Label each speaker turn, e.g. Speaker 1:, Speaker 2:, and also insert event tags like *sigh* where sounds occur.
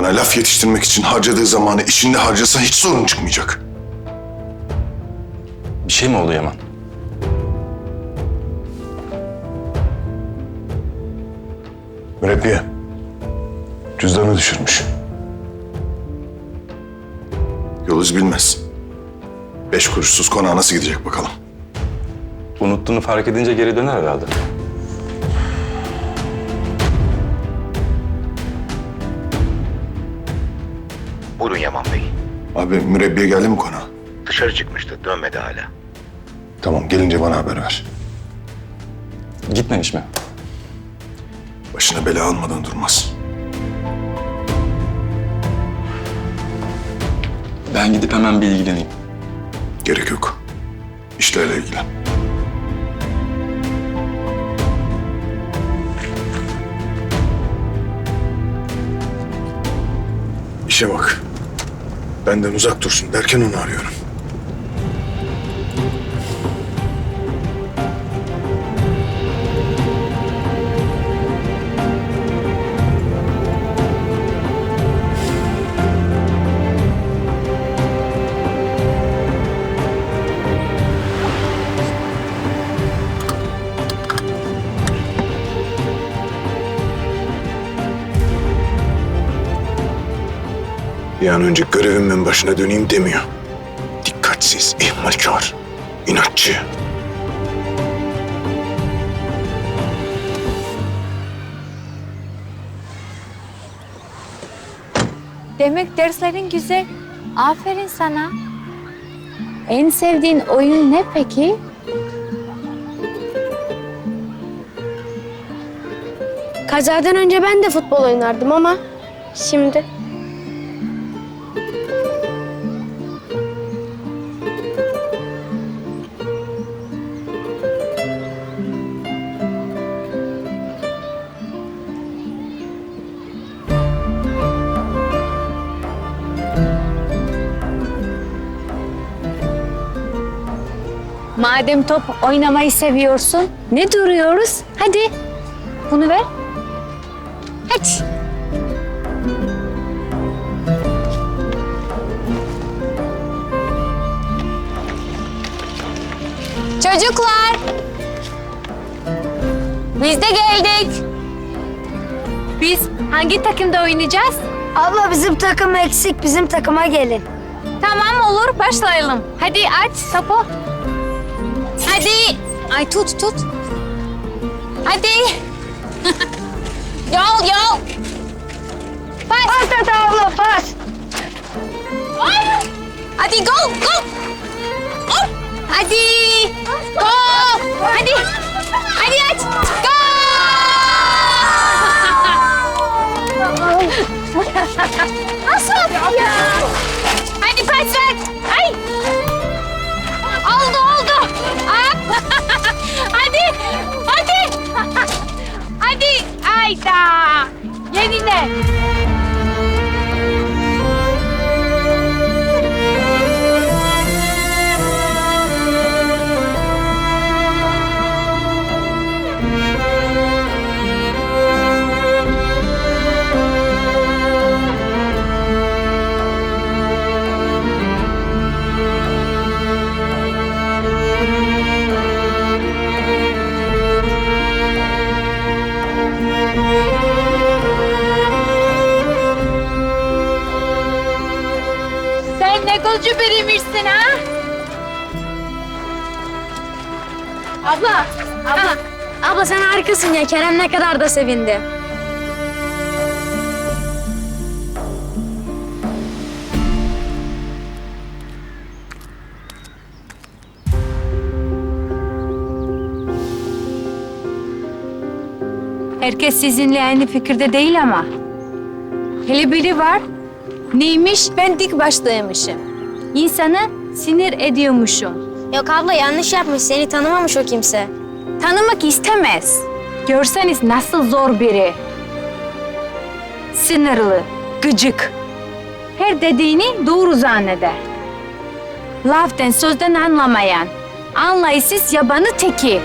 Speaker 1: Bana laf yetiştirmek için harcadığı zamanı işinde harcasa hiç sorun çıkmayacak.
Speaker 2: Bir şey mi oldu Yaman?
Speaker 1: Mürebbiye. Cüzdanı düşürmüş. Yol iz bilmez. Beş kuruşsuz konağa nasıl gidecek bakalım.
Speaker 2: Unuttuğunu fark edince geri döner herhalde.
Speaker 3: Buyurun Yaman Bey.
Speaker 1: Abi mürebbiye geldi mi konağa?
Speaker 3: Dışarı çıkmıştı, dönmedi hala.
Speaker 1: Tamam gelince bana haber ver.
Speaker 2: Gitmemiş mi?
Speaker 1: Başına bela almadan durmaz.
Speaker 2: Ben gidip hemen bir ilgileneyim.
Speaker 1: Gerek yok. İşlerle ilgilen. İşe bak. Benden uzak dursun derken onu arıyorum. Bir an önce görevimin başına döneyim demiyor. Dikkatsiz, ihmalkar, inatçı.
Speaker 4: Demek derslerin güzel. Aferin sana. En sevdiğin oyun ne peki?
Speaker 5: Kazadan önce ben de futbol oynardım ama şimdi
Speaker 4: Madem top oynamayı seviyorsun, ne duruyoruz? Hadi, bunu ver. Hadi. Çocuklar, biz de geldik. Biz hangi takımda oynayacağız?
Speaker 5: abla bizim takım eksik bizim takıma gelin.
Speaker 4: Tamam olur başlayalım. Hadi aç topu. Hadi. Ay tut tut. Hadi. *laughs* yol yol. Pas.
Speaker 5: Pas at abla pas.
Speaker 4: Ay. Hadi go go. Hop. Hadi. Go. Hadi. Hadi aç. Go. *laughs* Ayda. Yenile. Sen ne golcü birimişsin ha? Abla. Abla.
Speaker 5: Abla sen harikasın ya Kerem ne kadar da sevindi.
Speaker 4: Herkes sizinle aynı fikirde değil ama. Hele biri var. Neymiş? Ben dik başlaymışım. İnsanı sinir ediyormuşum.
Speaker 5: Yok abla yanlış yapmış seni tanımamış o kimse.
Speaker 4: Tanımak istemez. Görseniz nasıl zor biri. Sinirli, gıcık. Her dediğini doğru zanneder. Laften sözden anlamayan, anlayışsız yabanı teki.